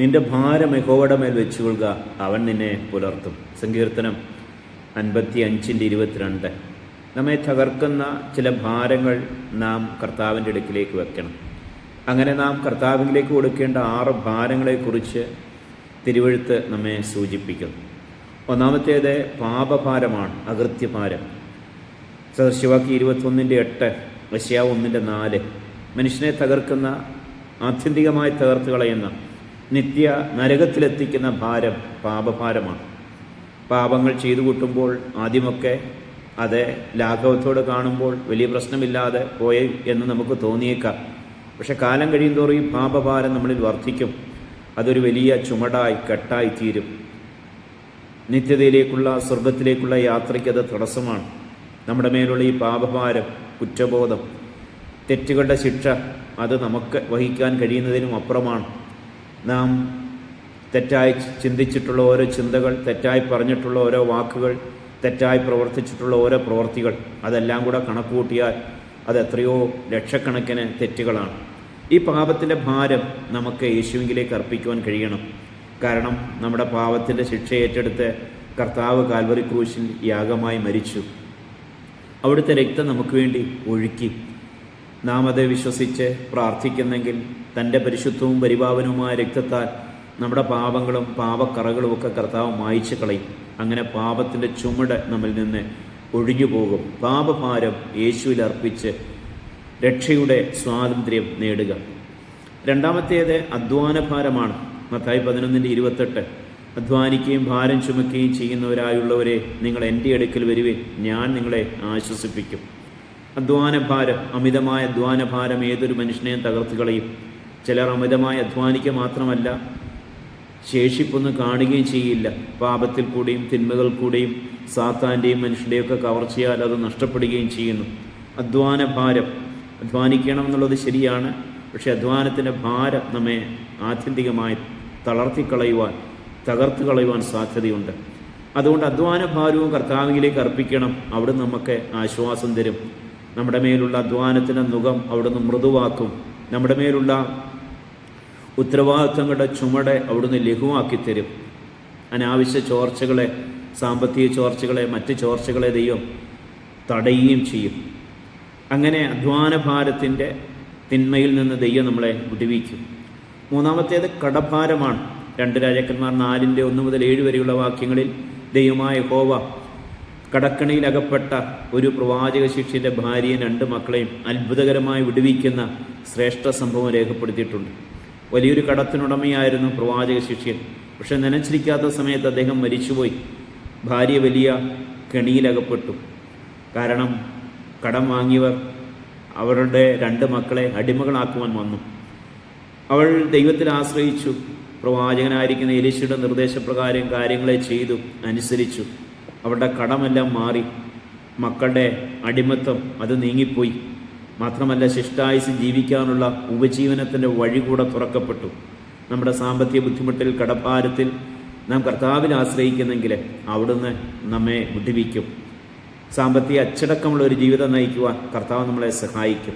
നിന്റെ ഭാരം യഹോവയുടെ മേൽ വെച്ചുകൊള്ളുക. അവൻ നിന്നെ പുലർത്തും. സങ്കീർത്തനം അൻപത്തി അഞ്ചിന്റെ ഇരുപത്തിരണ്ട്. നമ്മെ തകർക്കുന്ന ചില ഭാരങ്ങൾ നാം കർത്താവിന്റെ അടുക്കിലേക്ക് വെക്കണം. അങ്ങനെ നാം കർത്താവിലേക്ക് കൊടുക്കേണ്ട ആറ് ഭാരങ്ങളെക്കുറിച്ച് തിരുവഴുത്ത് നമ്മെ സൂചിപ്പിക്കുന്നു. ഒന്നാമത്തേത് പാപഭാരമാണ് അകൃത്യഭാരം. സദർശിവാക്കി ഇരുപത്തൊന്നിന്റെ എട്ട് വശ്യാ ഒന്നിന്റെ നാല്. മനുഷ്യനെ തകർക്കുന്ന ആത്യന്തികമായി തകർത്ത് കളയുന്ന നിത്യ നരകത്തിലെത്തിക്കുന്ന ഭാരം പാപഭാരമാണ്. പാപങ്ങൾ ചെയ്തു കൂട്ടുമ്പോൾ ആദ്യമൊക്കെ അത് ലാഘവത്തോട് കാണുമ്പോൾ വലിയ പ്രശ്നമില്ലാതെ പോയി എന്ന് നമുക്ക് തോന്നിയേക്കാം. പക്ഷെ കാലം കഴിയുന്തോറും പാപഭാരം നമ്മളിൽ വർദ്ധിക്കും. അതൊരു വലിയ ചുമടായി കെട്ടായി തീരും. നിത്യതയിലേക്കുള്ള സ്വർഗത്തിലേക്കുള്ള യാത്രയ്ക്ക് അത് തടസ്സമാണ്. നമ്മുടെ മേലുള്ള ഈ പാപഭാരം കുറ്റബോധം തെറ്റുകളുടെ ശിക്ഷ അത് നമുക്ക് വഹിക്കാൻ കഴിയുന്നതിനും അപ്പുറമാണ്. നാം തെറ്റായി ചിന്തിച്ചിട്ടുള്ള ഓരോ ചിന്തകൾ തെറ്റായി പറഞ്ഞിട്ടുള്ള ഓരോ വാക്കുകൾ തെറ്റായി പ്രവർത്തിച്ചിട്ടുള്ള ഓരോ പ്രവർത്തികൾ അതെല്ലാം കൂടെ കണക്ക് കൂട്ടിയാൽ അത് എത്രയോ ലക്ഷക്കണക്കിന് തെറ്റുകളാണ്. ഈ പാപത്തിന്റെ ഭാരം നമുക്ക് യേശുവിലേക്ക് അർപ്പിക്കുവാൻ കഴിയണം. കാരണം നമ്മുടെ പാപത്തിന്റെ ശിക്ഷ ഏറ്റെടുത്ത് കർത്താവ് കാൽവറി ക്രൂശിൽ യാഗമായി മരിച്ചു. അവിടുത്തെ രക്തം നമുക്ക് വേണ്ടി ഒഴുക്കി. നാം അത് വിശ്വസിച്ച് പ്രാർത്ഥിക്കുന്നെങ്കിൽ തന്റെ പരിശുദ്ധവും പരിപാവനവുമായ രക്തത്താൽ നമ്മുടെ പാപങ്ങളും പാപക്കറകളും ഒക്കെ കർത്താവ് മായിച്ചു കളയും. അങ്ങനെ പാപത്തിന്റെ ചുമട് നമ്മിൽ നിന്ന് ഒഴിഞ്ഞു പോകും. പാപഭാരം യേശുവിൽ അർപ്പിച്ച് രക്ഷയുടെ സ്വാതന്ത്ര്യം നേടുക. രണ്ടാമത്തേത് അധ്വാനഭാരമാണ്. മത്തായി പതിനൊന്നിന്റെ ഇരുപത്തെട്ട്. അധ്വാനിക്കുകയും ഭാരം ചുമക്കുകയും ചെയ്യുന്നവരായുള്ളവരെ നിങ്ങൾ എന്റെ അടുക്കൽ വരുവിൻ. ഞാൻ നിങ്ങളെ ആശ്വസിപ്പിക്കും. അധ്വാനഭാരം അമിതമായ അധ്വാനഭാരം ഏതൊരു മനുഷ്യനെയും തകർത്ത് കളയും. ചിലർ അമിതമായി അധ്വാനിക്കുക മാത്രമല്ല ശേഷിപ്പൊന്നും കാണുകയും ചെയ്യില്ല. പാപത്തിൽ കൂടിയും തിന്മകൾ കൂടിയും സാത്താന്റെയും മനുഷ്യന്റെയൊക്കെ കവർച്ചയാൽ അത് നഷ്ടപ്പെടുകയും ചെയ്യുന്നു. അധ്വാനഭാരം അധ്വാനിക്കണം എന്നുള്ളത് ശരിയാണ് പക്ഷേ അധ്വാനത്തിന്റെ ഭാരം നമ്മെ ആത്യന്തികമായി തളർത്തിക്കളയുവാൻ തകർത്ത് കളയുവാൻ സാധ്യതയുണ്ട്. അതുകൊണ്ട് അധ്വാന ഭാരവും കർത്താവിലേക്ക് അർപ്പിക്കണം. അവിടെ നമുക്ക് ആശ്വാസം തരും. നമ്മുടെ മേലുള്ള അധ്വാനത്തിന്റെ മുഖം അവിടുന്ന് മൃദുവാക്കും. നമ്മുടെ മേലുള്ള ഉത്തരവാദിത്തങ്ങളുടെ ചുമടെ അവിടുന്ന് ലഘുവാക്കി തരും അനാവശ്യ ചോർച്ചകളെ സാമ്പത്തിക ചോർച്ചകളെ മറ്റ് ചോർച്ചകളെ ദൈവം തടയുകയും ചെയ്യും. അങ്ങനെ അധ്വാന ഭാരത്തിന്റെ തിന്മയിൽ നിന്ന് ദൈവം നമ്മളെ വിടുവിക്കും. മൂന്നാമത്തേത് കടഭാരമാണ്. രണ്ട് രാജാക്കന്മാർ നാലിന്റെ ഒന്ന് മുതൽ ഏഴ് വരെയുള്ള വാക്യങ്ങളിൽ ദൈവമായ ഹോവ കടക്കണിയിൽ അകപ്പെട്ട ഒരു പ്രവാചക ശിഷ്യന്റെ ഭാര്യയും രണ്ട് മക്കളെയും അത്ഭുതകരമായി വിടുവിക്കുന്ന ശ്രേഷ്ഠ സംഭവം രേഖപ്പെടുത്തിയിട്ടുണ്ട്. വലിയൊരു കടത്തിനുടമയായിരുന്നു പ്രവാചക ശിഷ്യൻ. പക്ഷെ നനച്ചിരിക്കാത്ത സമയത്ത് അദ്ദേഹം മരിച്ചുപോയി. ഭാര്യ വലിയ കെണിയിലകപ്പെട്ടു. കാരണം കടം വാങ്ങിയവർ അവരുടെ രണ്ട് മക്കളെ അടിമകളാക്കുവാൻ വന്നു. അവൾ ദൈവത്തിൽ ആശ്രയിച്ചു. പ്രവാചകനായിരിക്കുന്ന എലിശയുടെ നിർദ്ദേശപ്രകാരം കാര്യങ്ങളെ ചെയ്തു അനുസരിച്ചു. അവരുടെ കടമെല്ലാം മാറി. മക്കളുടെ അടിമത്തം അത് നീങ്ങിപ്പോയി. മാത്രമല്ല ശിഷ്ടായുസ് ജീവിക്കാനുള്ള ഉപജീവനത്തിന്റെ വഴി കൂടെ തുറക്കപ്പെട്ടു. നമ്മുടെ സാമ്പത്തിക ബുദ്ധിമുട്ടിൽ കടപ്പാരത്തിൽ നാം കർത്താവിനെ ആശ്രയിക്കുന്നെങ്കിൽ അവിടുന്ന് നമ്മെ വിടുവിക്കും. സാമ്പത്തിക അച്ചടക്കമുള്ള ഒരു ജീവിതം നയിക്കുവാൻ കർത്താവ് നമ്മളെ സഹായിക്കും.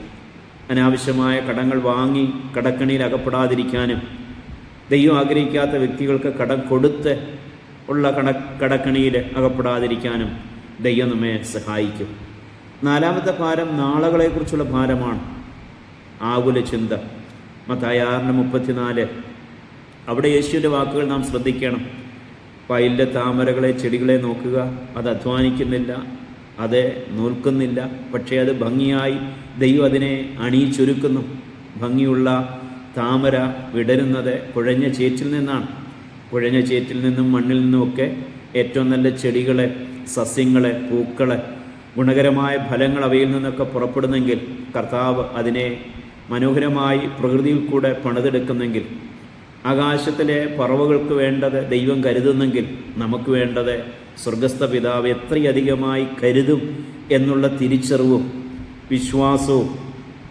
അനാവശ്യമായ കടങ്ങൾ വാങ്ങി കടക്കണിയിൽ അകപ്പെടാതിരിക്കാനും ദൈവം ആഗ്രഹിക്കാത്ത വ്യക്തികൾക്ക് കടം കൊടുത്ത് ഉള്ള കട കടക്കണിയിൽ അകപ്പെടാതിരിക്കാനും ദൈവം നമ്മെ സഹായിക്കും. നാലാമത്തെ ഭാരം നാളകളെക്കുറിച്ചുള്ള ഭാരമാണ്. ആകുല ചിന്ത. മത്തായി മുപ്പത്തിനാല്. അവിടെ യേശുവിന്റെ വാക്കുകൾ നാം ശ്രദ്ധിക്കണം. പയലിന്റെ താമരകളെ ചെടികളെ നോക്കുക. അത് അധ്വാനിക്കുന്നില്ല. അത് നോൽക്കുന്നില്ല. പക്ഷേ അത് ഭംഗിയായി ദൈവം അതിനെ അണിയിച്ചൊരുക്കുന്നു. ഭംഗിയുള്ള താമര വിടരുന്നത് കുഴഞ്ഞ ചേച്ചിൽ നിന്നാണ്. കുഴഞ്ഞ ചേറ്റിൽ നിന്നും മണ്ണിൽ നിന്നുമൊക്കെ ഏറ്റവും നല്ല ചെടികളെ സസ്യങ്ങളെ പൂക്കളെ ഗുണകരമായ ഫലങ്ങൾ അവയിൽ നിന്നൊക്കെ പുറപ്പെടുന്നെങ്കിൽ കർത്താവ് അതിനെ മനോഹരമായി പ്രകൃതിയിൽ കൂടെ പണിതെടുക്കുന്നെങ്കിൽ ആകാശത്തിലെ പറവുകൾക്ക് വേണ്ടത് ദൈവം കരുതുന്നെങ്കിൽ നമുക്ക് വേണ്ടത് സ്വർഗസ്ഥ പിതാവ് എത്രയധികമായി കരുതും എന്നുള്ള തിരിച്ചറിവും വിശ്വാസവും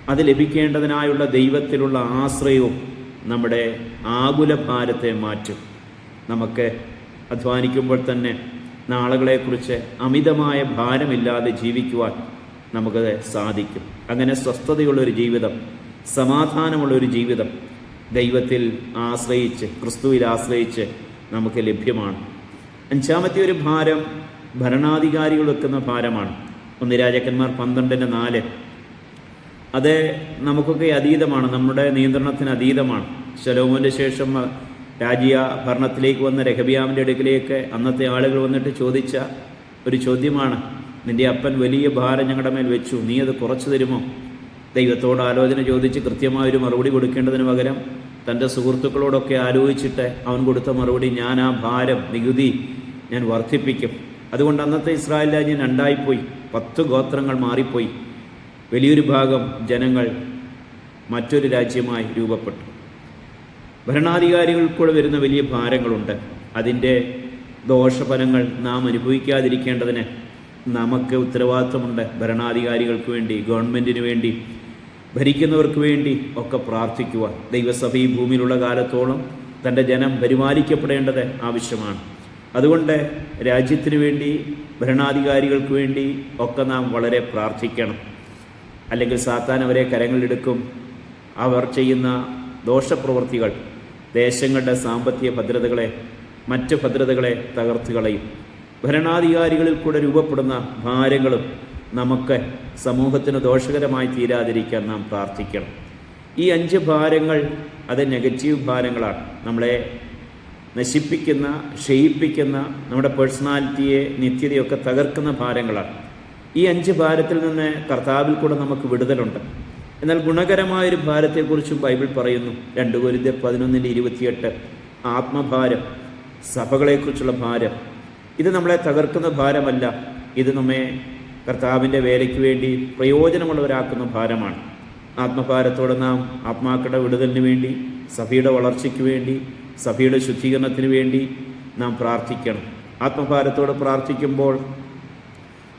അത് ലഭിക്കേണ്ടതിനായുള്ള ദൈവത്തിലുള്ള ആശ്രയവും നമ്മുടെ ആകുല ഭാരത്തെ മാറ്റും. നമുക്ക് അധ്വാനിക്കുമ്പോൾ തന്നെ നാളുകളെക്കുറിച്ച് അമിതമായ ഭാരമില്ലാതെ ജീവിക്കുവാൻ നമുക്ക് സാധിക്കും. അങ്ങനെ സ്വസ്ഥതയുള്ളൊരു ജീവിതം സമാധാനമുള്ളൊരു ജീവിതം ദൈവത്തിൽ ആശ്രയിച്ച് ക്രിസ്തുവിൽ ആശ്രയിച്ച് നമുക്ക് ലഭ്യമാണ്. അഞ്ചാമത്തെ ഒരു ഭാരം ഭരണാധികാരികൾ വെക്കുന്ന ഭാരമാണ്. ഒന്ന് രാജാക്കന്മാർ പന്ത്രണ്ടിന് നാല്. അത് നമുക്കൊക്കെ അതീതമാണ് നമ്മുടെ നിയന്ത്രണത്തിന് അതീതമാണ്. ശലോമോന്റെ ശേഷം രാജ്യ ഭരണത്തിലേക്ക് വന്ന രഹബിയാമിന്റെ അടുക്കിലേക്ക് അന്നത്തെ ആളുകൾ വന്നിട്ട് ചോദിച്ച ഒരു ചോദ്യമാണ് നിന്റെ അപ്പൻ വലിയ ഭാരം ഞങ്ങളുടെ മേൽ വെച്ചു നീ അത് കുറച്ചു തരുമോ? ദൈവത്തോട് ആലോചന ചോദിച്ച് കൃത്യമായൊരു മറുപടി കൊടുക്കേണ്ടതിന് പകരം തന്റെ സുഹൃത്തുക്കളോടൊക്കെ ആലോചിച്ചിട്ട് അവൻ കൊടുത്ത മറുപടി ഞാൻ ആ ഭാരം നികുതി ഞാൻ വർദ്ധിപ്പിക്കും. അതുകൊണ്ട് അന്നത്തെ ഇസ്രായേൽ രാജ്യം രണ്ടായിപ്പോയി പത്ത് ഗോത്രങ്ങൾ മാറിപ്പോയി. വലിയൊരു ഭാഗം ജനങ്ങൾ മറ്റൊരു രാജ്യമായി രൂപപ്പെട്ടു. ഭരണാധികാരികൾക്കൂടെ വരുന്ന വലിയ ഭാരങ്ങളുണ്ട്. അതിന്റെ ദോഷഫലങ്ങൾ നാം അനുഭവിക്കാതിരിക്കേണ്ടതിന് നമുക്ക് ഉത്തരവാദിത്വമുണ്ട് ഭരണാധികാരികൾക്ക് വേണ്ടി ഗവൺമെന്റിന് വേണ്ടി ഭരിക്കുന്നവർക്ക് വേണ്ടി ഒക്കെ പ്രാർത്ഥിക്കുക ദൈവസഭ ഈ ഭൂമിയിലുള്ള കാലത്തോളം തന്റെ ജനം പരിപാലിക്കപ്പെടേണ്ടത് ആവശ്യമാണ്. അതുകൊണ്ട് രാജ്യത്തിന് വേണ്ടി ഭരണാധികാരികൾക്ക് വേണ്ടി ഒക്കെ നാം വളരെ പ്രാർത്ഥിക്കണം. അല്ലെങ്കിൽ സാത്താൻ അവരെ കരങ്ങളിലെടുക്കും. അവർ ചെയ്യുന്ന ദോഷപ്രവൃത്തികൾ ദേശങ്ങളുടെ സാമ്പത്തിക ഭദ്രതകളെ മറ്റ് ഭദ്രതകളെ തകർത്ത് കളയും. ഭരണാധികാരികളിൽ കൂടെ രൂപപ്പെടുന്ന ഭാരങ്ങളും നമുക്ക് സമൂഹത്തിന് ദോഷകരമായി തീരാതിരിക്കാൻ നാം പ്രാർത്ഥിക്കണം. ഈ അഞ്ച് ഭാരങ്ങൾ അത് നെഗറ്റീവ് ഭാരങ്ങളാണ്. നമ്മളെ നശിപ്പിക്കുന്ന ക്ഷയിപ്പിക്കുന്ന നമ്മുടെ പേഴ്സണാലിറ്റിയെ നിത്യതയൊക്കെ തകർക്കുന്ന ഭാരങ്ങളാണ്. ഈ അഞ്ച് ഭാരത്തിൽ നിന്ന് കർത്താവിൽ കൂടെ നമുക്ക് വിടുതലുണ്ട്. എന്നാൽ ഗുണകരമായൊരു ഭാരത്തെക്കുറിച്ചും ബൈബിൾ പറയുന്നു. രണ്ട് കൊരിന്ത്യർ പതിനൊന്നിന്റെ ഇരുപത്തിയെട്ട്. ആത്മഭാരം സഭകളെക്കുറിച്ചുള്ള ഭാരം. ഇത് നമ്മളെ തകർക്കുന്ന ഭാരമല്ല. ഇത് നമ്മെ കർത്താവിന്റെ വേലയ്ക്ക് വേണ്ടി പ്രയോജനമുള്ളവരാക്കുന്ന ഭാരമാണ്. ആത്മഭാരത്തോടെ നാം ആത്മാക്കളുടെ വിടുതലിന് വേണ്ടി സഭയുടെ വളർച്ചയ്ക്ക് വേണ്ടി സഭയുടെ ശുദ്ധീകരണത്തിന് വേണ്ടി നാം പ്രാർത്ഥിക്കണം. ആത്മഭാരത്തോടെ പ്രാർത്ഥിക്കുമ്പോൾ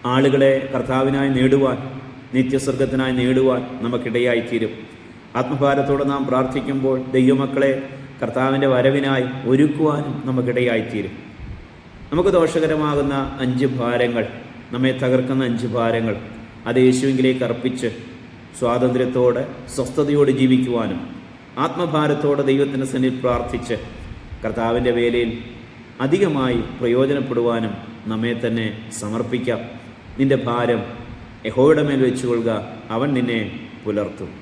ആളുകളെ കർത്താവിനായി നേടുവാൻ നിത്യസ്വർഗത്തിനായി നേടുവാൻ നമുക്കിടയായിത്തീരും. ആത്മഭാരത്തോടെ നാം പ്രാർത്ഥിക്കുമ്പോൾ ദൈവമക്കളെ കർത്താവിന്റെ വരവിനായി ഒരുക്കുവാനും നമുക്കിടയായിത്തീരും. നമുക്ക് ദോഷകരമാകുന്ന അഞ്ച് ഭാരങ്ങൾ നമ്മെ തകർക്കുന്ന അഞ്ച് ഭാരങ്ങൾ അത് യേശുവിലേക്ക് അർപ്പിച്ച് സ്വാതന്ത്ര്യത്തോടെ സ്വസ്ഥതയോടെ ജീവിക്കുവാനും ആത്മഭാരത്തോടെ ദൈവത്തിന്റെ സന്നിധി പ്രാർത്ഥിച്ച് കർത്താവിന്റെ വേലയിൽ അധികമായി പ്രയോജനപ്പെടുവാനും നമ്മെ തന്നെ സമർപ്പിക്കാം. നിന്റെ ഭാരം യഹോയുടെ മേൽ വെച്ചുകൊള്ളുക. അവൻ നിന്നെ പുലർത്തും.